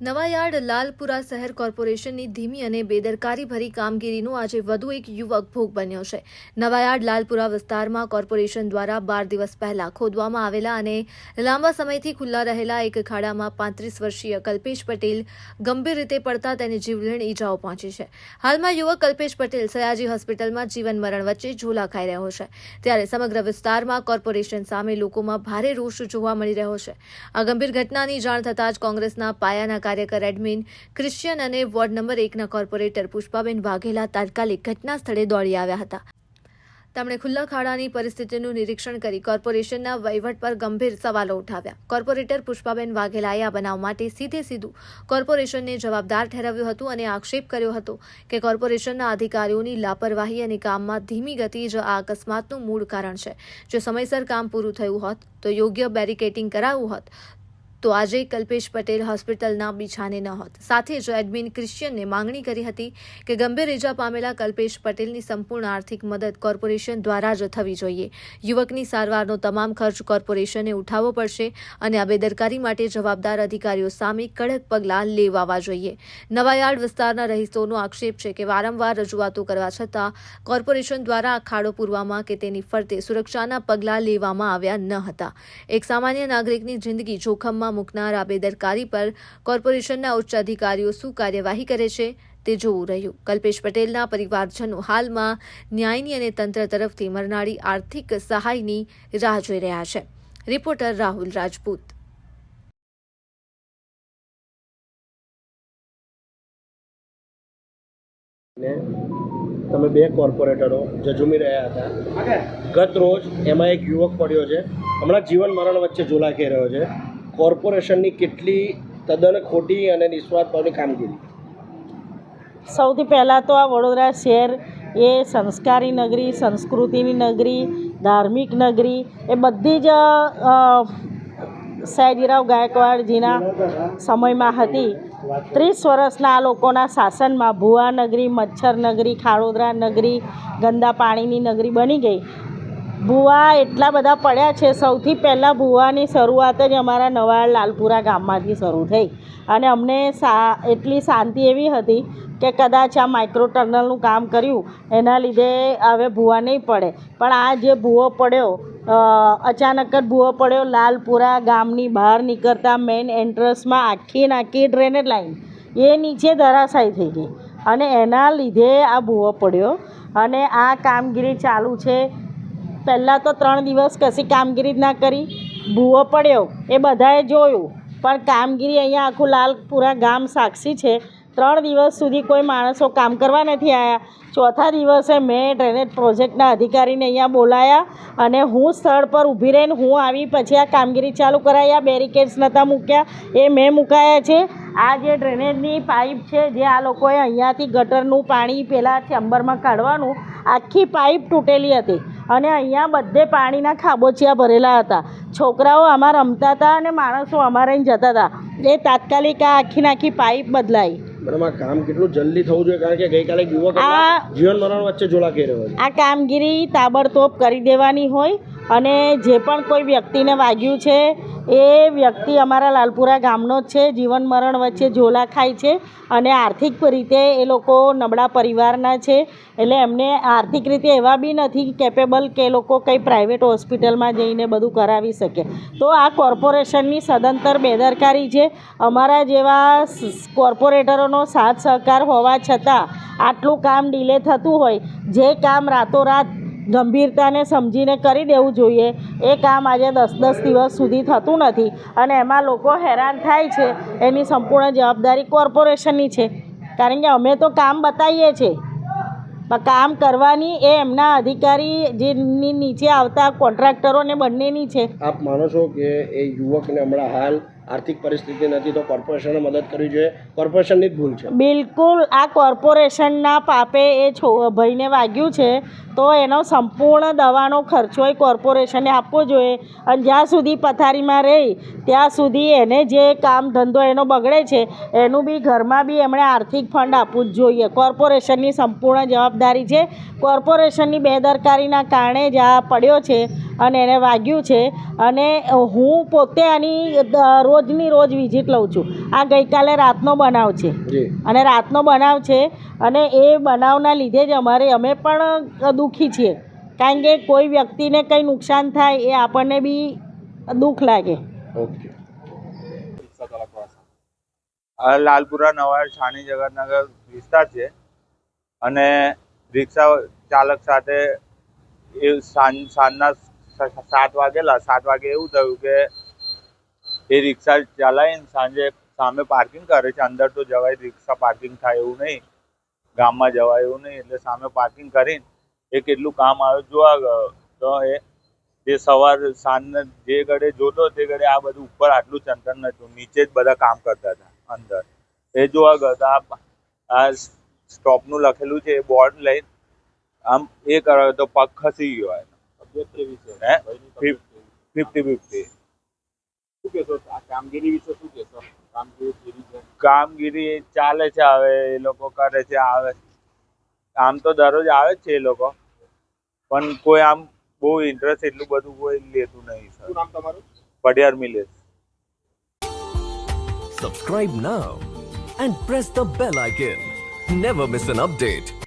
નવાયાર્ડ લાલપુરા શહેર કોર્પોરેશનની ધીમી અને બેદરકારી ભરી કામગીરીનો આજે વધુ એક યુવક ભોગ બન્યો છે. નવાયાર્ડ લાલપુરા વિસ્તારમાં કોર્પોરેશન દ્વારા બાર દિવસ પહેલા ખોદવામાં આવેલા અને લાંબા સમયથી ખુલ્લા રહેલા એક ખાડામાં પાંત્રીસ વર્ષીય કલ્પેશ પટેલ ગંભીર રીતે પડતા તેને જીવલેણ ઈજાઓ પહોંચી છે. હાલમાં યુવક કલ્પેશ પટેલ સયાજી હોસ્પિટલમાં જીવન મરણ વચ્ચે ઝોલા ખાઈ રહ્યો છે. ત્યારે સમગ્ર વિસ્તારમાં કોર્પોરેશન સામે લોકોમાં ભારે રોષ જોવા મળી રહ્યો છે. આ ગંભીર ઘટનાની જાણ થતાં જ કોંગ્રેસના પાયાના કાર્યકર એડમિન ક્રિશ્ચિયન અને વોર્ડ નંબર એકના કોર્પોરેટર પુષ્પાબેન વાઘેલા તાત્કાલિક ઘટના સ્થળે દોડી આવ્યા હતા. તેમણે ખુલ્લા ખાડાની પરિસ્થિતિનું નિરીક્ષણ કરી કોર્પોરેશનના વહીવટ પર ગંભીર સવાલો ઉઠાવ્યા. કોર્પોરેટર પુષ્પાબેન વાઘેલાએ આ બનાવ માટે સીધે સીધું કોર્પોરેશનને જવાબદાર ઠેરવ્યું હતું અને આક્ષેપ કર્યો હતો કે કોર્પોરેશનના અધિકારીઓની લાપરવાહી અને કામમાં ધીમી ગતિ જ આ અકસ્માતનું મૂળ કારણ છે. જો સમયસર કામ પૂરું થયું હોત, તો યોગ્ય બેરિકેટિંગ કરાવવું હોત તો આજે કલ્પેશ પટેલ હોસ્પિટલના બિછાને ન હોત. સાથે જ એડમિન ક્રિશ્ચિયનને માંગણી કરી હતી કે ગંભીર ઇજા પામેલા કલ્પેશ પટેલની સંપૂર્ણ આર્થિક મદદ કોર્પોરેશન દ્વારા જ થવી જોઈએ. યુવકની સારવારનો તમામ ખર્ચ કોર્પોરેશને ઉઠાવવો પડશે અને આ બેદરકારી માટે જવાબદાર અધિકારીઓ સામે કડક પગલાં લેવાવા જોઈએ. નવાયાર્ડ વિસ્તારના રહીશોનો આક્ષેપ છે કે વારંવાર રજૂઆતો કરવા છતાં કોર્પોરેશન દ્વારા આ ખાડો પૂરવામાં કે તેની ફરતે સુરક્ષાના પગલાં લેવામાં આવ્યા ન હતા. એક સામાન્ય નાગરિકની જિંદગી જોખમમાં મૂકનાર આ બેદરકારી પર કોર્પોરેશનના ઉચ્ચ અધિકારીઓ શું કાર્યવાહી કરે છે તે જોવું રહ્યું. કલ્પેશ પટેલના પરિવારજનો હાલમાં ન્યાયની અને તંત્ર તરફથી મરનારી આર્થિક સહાયની રાહ જોઈ રહ્યા છે. રિપોર્ટર રાહુલ રાજપૂત. તમે બે કોર્પોરેટરો જજુમી રહ્યા હતા. ગત રોજ એમાં એક યુવક પડ્યો છે. હમણાં જીવન મરણ વચ્ચે ઝોલાખી રહ્યો છે. કોર્પોરેશનની કેટલી તદ્દન ખોટી અને નિસ્વાર્થભાવની કામગીરી? સૌથી પહેલાં તો આ વડોદરા શહેર એ સંસ્કારી નગરી, સંસ્કૃતિની નગરી, ધાર્મિક નગરી, એ બધી જ સયાજીરાવ ગાયકવાડજીના સમયમાં હતી. ત્રીસ વર્ષના આ લોકોના શાસનમાં ભુવા નગરી, મચ્છર નગરી, ખાડોદરા નગરી, ગંદા પાણીની નગરી બની ગઈ. ભૂવા એટલા બધા પડ્યા છે, સૌથી પહેલાં ભૂવાની શરૂઆત જ અમારા નવા લાલપુરા ગામમાંથી શરૂ થઈ. અને અમને સા, એટલી શાંતિ એવી હતી કે કદાચ આ માઇક્રો ટર્નલનું કામ કર્યું, એના લીધે હવે ભૂવા નહીં પડે. પણ આ જે ભૂવો પડ્યો અચાનક જ ભૂવો પડ્યો, લાલપુરા ગામની બહાર નીકળતા મેઇન એન્ટ્રન્સમાં આખી નાખી ડ્રેનેજ લાઈન. એ નીચે ધરાશાયી થઈ ગઈ. અને એના લીધે આ ભૂવો પડ્યો. અને આ કામગીરી ચાલુ છે પહેલાં તો ત્રણ દિવસ કશી કામગીરી જ ના કરી. ભૂવો પડ્યો, એ બધાએ જોયું. પણ કામગીરી અહીંયા આખું લાલપુરા ગામ સાક્ષી છે. ત્રણ દિવસ સુધી કોઈ માણસો કામ કરવા નથી આવ્યા ચોથા દિવસે મેં ડ્રેનેજ પ્રોજેક્ટના અધિકારીને અહીંયા બોલાયા અને હું સ્થળ પર ઊભી રહીને હું આવી પછી આ કામગીરી ચાલુ કરાયા બેરિકેડ્સ નહોતા મૂક્યા, એ મેં મુકાયા છે. આ જે ડ્રેનેજની પાઇપ છે, જે આ લોકોએ અહીંયાથી ગટરનું પાણી પહેલાં ચેમ્બરમાં કાઢવાનું, આખી પાઇપ તૂટેલી હતી. અને અહીંયા બધે પાણીના ખાબોચિયા ભરેલા હતા. છોકરાઓ આમાં રમતા હતા અને માણસો અમારે જતા હતા. એ તાત્કાલિક આ આખી નાખી પાઇપ બદલાઈ. મેડમ આ કામ કેટલું જલ્દી થવું જોઈએ કારણ કે ગઈકાલે યુવક જીવન મરણ વચ્ચે ઝોલાખી રહ્યો છે. આ કામગીરી તાબડતોબ કરી દેવાની હોય અને જે પણ કોઈ વ્યક્તિને વાગ્યું છે એ વ્યક્તિ અમારા લાલપુરા ગામનો જ છે, જીવન મરણ વચ્ચે ઝોલા ખાય છે અને આર્થિક રીતે એ લોકો નબળા પરિવારના છે. એટલે એમને આર્થિક રીતે એવા બી નથી કેપેબલ કે એ લોકો કંઈ પ્રાઇવેટ હોસ્પિટલમાં જઈને બધું કરાવી શકે. તો આ કોર્પોરેશનની સદંતર બેદરકારી છે. અમારા જેવા કોર્પોરેટરોનો સાથ સહકાર હોવા છતાં આટલું કામ ડીલે થતું હોય, જે કામ રાતોરાત ગંભીરતાને સમજીને કરી દેવું જોઈએ. એ કામ આજે દસ દસ દિવસ સુધી થતું નથી અને એમાં લોકો હેરાન થાય છે. એની સંપૂર્ણ જવાબદારી કોર્પોરેશનની છે. કારણ કે અમે તો કામ બતાવીએ છીએ. કામ કરવાની એ એમના અધિકારી જેની નીચે આવતા કોન્ટ્રાક્ટરોને બંનેની છે. આપ માનો છો કે એ યુવકને હમણાં હાલ આર્થિક પરિસ્થિતિ નથી તો કોર્પોરેશને મદદ કરવી જોઈએ. કોર્પોરેશનની જ ભૂલ છે. બિલકુલ, આ કોર્પોરેશનના પાપે એ છો, ભાઈને વાગ્યું છે, તો એનો સંપૂર્ણ દવાનો ખર્ચો એ કોર્પોરેશને આપવો જોઈએ. અને જ્યાં સુધી પથારીમાં રહી, ત્યાં સુધી એને જે કામ ધંધો એનો બગડે છે, એનું બી ઘરમાં બી એમણે આર્થિક ફંડ આપવું જ જોઈએ. કોર્પોરેશનની સંપૂર્ણ જવાબદારી છે. કોર્પોરેશનની બેદરકારીના કારણે જ આ પડ્યો છે. અને એને વાગ્યું છે અને હું પોતે આની રોજની રોજ વિઝિટ લઉં છું. આ ગઈકાલે રાતનો બનાવ છે. અને રાતનો બનાવ છે અને એ બનાવના લીધે જ અમારે અમે પણ દુઃખી છીએ. કારણ કે કોઈ વ્યક્તિને કંઈ નુકસાન થાય એ આપણને બી દુઃખ લાગે. ઓકે. લાલપુરા નવા છાણી જગતનગર વિસ્તાર છે. અને રિક્ષા ચાલક સાથે એ સાંજ સાંજના સાત વાગેલા, સાત વાગે એવું થયું કે એ રિક્ષા ચલાવીને સાંજે સામે પાર્કિંગ કરે છે. અંદર તો જવાય, રિક્ષા પાર્કિંગ થાય એવું નહીં. ગામમાં જવાય એવું નહીં. એટલે સામે પાર્કિંગ કરીને એ કેટલું કામ આવે. જોવા ગયો તો એ તે સવાર સાંજના જે ઘડે જોતો તે ઘડે આ બધું ઉપર આટલું ચંદન નતું નીચે જ બધા કામ કરતા હતા અંદર. એ જોવા ગયો તો આ સ્ટોપનું લખેલું છે એ બોર્ડ લઈને આમ એ કરાયો તો પગ ખસી ગયો હે ફિફ્ટી ફિફ્ટી શું કહેશો? આ કામગીરી વિશે શું કહેશો? કામગીરી કેવી છે? કામગીરી ચાલે છે હવે એ લોકો કરે છે આવે. આમ તો દરરોજ આવે જ છે એ લોકો. પણ કોઈ આમ બહુ ઇન્ટરેસ્ટ એટલું બધું કોઈ લેતું નહીં શું સર નામ તમારું? Padiyar મિલેશ. Subscribe now and press the bell icon. Never miss an update.